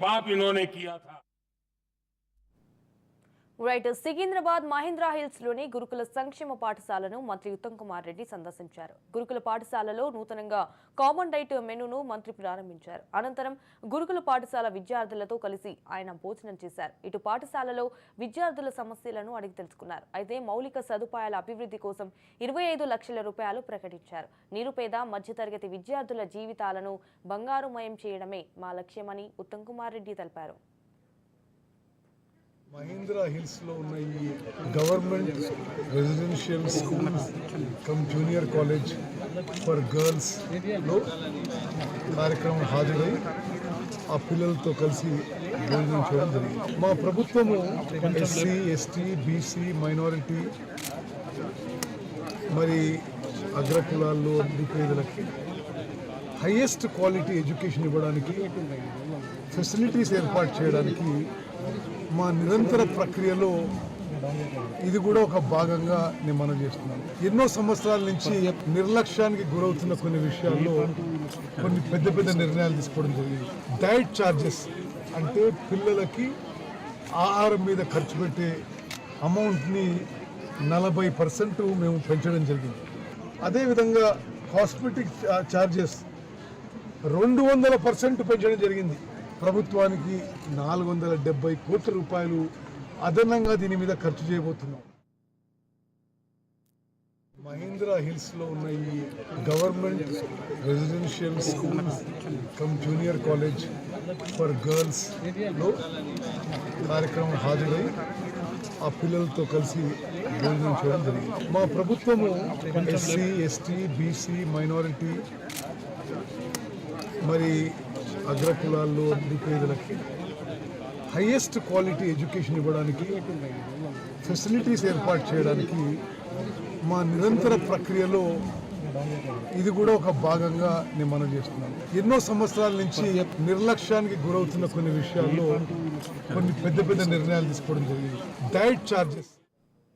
पाप इन्होंने किया था। రైట్ సికింద్రాబాద్ మహేంద్రా హిల్స్లోని గురుకుల సంక్షేమ పాఠశాలను మంత్రి ఉత్తమ్ కుమార్ రెడ్డి సందర్శించారు. గురుకుల పాఠశాలలో నూతనంగా కామన్ డైట్ మెనూను మంత్రి ప్రారంభించారు. అనంతరం గురుకుల పాఠశాల విద్యార్థులతో కలిసి ఆయన భోజనం చేశారు. ఇటు పాఠశాలలో విద్యార్థుల సమస్యలను అడిగి తెలుసుకున్నారు. అయితే మౌలిక సదుపాయాల అభివృద్ధి కోసం ఇరవై ఐదు లక్షల రూపాయలు ప్రకటించారు. నిరుపేద మధ్యతరగతి విద్యార్థుల జీవితాలను బంగారుమయం చేయడమే మా లక్ష్యమని ఉత్తమ్ కుమార్ రెడ్డి తెలిపారు. మహీంద్రా హిల్స్లో ఉన్న ఈ government residential school cum junior college for గర్ల్స్లో కార్యక్రమం హాజరై ఆ పిల్లలతో కలిసి భోజనం చేయడం జరిగింది. మా ప్రభుత్వము ఎస్సీ ఎస్టీ బీసీ మైనారిటీ మరి అగ్రకులాల్లో నిరుపేదలకి హైయెస్ట్ క్వాలిటీ ఎడ్యుకేషన్ ఇవ్వడానికి ఫెసిలిటీస్ ఏర్పాటు చేయడానికి మా నిరంతర ప్రక్రియలో ఇది కూడా ఒక భాగంగా నేను మనం చేస్తున్నాను. ఎన్నో సంవత్సరాల నుంచి నిర్లక్ష్యానికి గురవుతున్న కొన్ని విషయాల్లో కొన్ని పెద్ద పెద్ద నిర్ణయాలు తీసుకోవడం జరిగింది. డైట్ ఛార్జెస్ అంటే పిల్లలకి ఆహారం మీద ఖర్చు పెట్టే అమౌంట్ని నలభై పర్సెంట్ మేము పెంచడం జరిగింది. అదేవిధంగా హాస్పిటల్ ఛార్జెస్ రెండు వందల పర్సెంట్ పెంచడం జరిగింది. ప్రభుత్వానికి నాలుగు వందల డెబ్బై కోట్ల రూపాయలు అదనంగా దీని మీద ఖర్చు చేయబోతున్నాం. మహీంద్రా హిల్స్లో ఉన్న ఈ government residential school cum junior college for గర్ల్స్లో కార్యక్రమం హాజరై ఆ పిల్లలతో కలిసి భోజనం చేయడం జరిగింది. మా ప్రభుత్వము ఎస్సీ ఎస్టీ బీసీ మైనారిటీ మరి అగ్రకులాల్లో నిరుపేదలకి హైయెస్ట్ క్వాలిటీ ఎడ్యుకేషన్ ఇవ్వడానికి ఫెసిలిటీస్ ఏర్పాటు చేయడానికి మా నిరంతర ప్రక్రియలో ఇది కూడా ఒక భాగంగా నేను మనం చేస్తున్నాను ఎన్నో సంవత్సరాల నుంచి నిర్లక్ష్యానికి గురవుతున్న కొన్ని విషయాల్లో కొన్ని పెద్ద పెద్ద నిర్ణయాలు తీసుకోవడం జరిగింది. Diet charges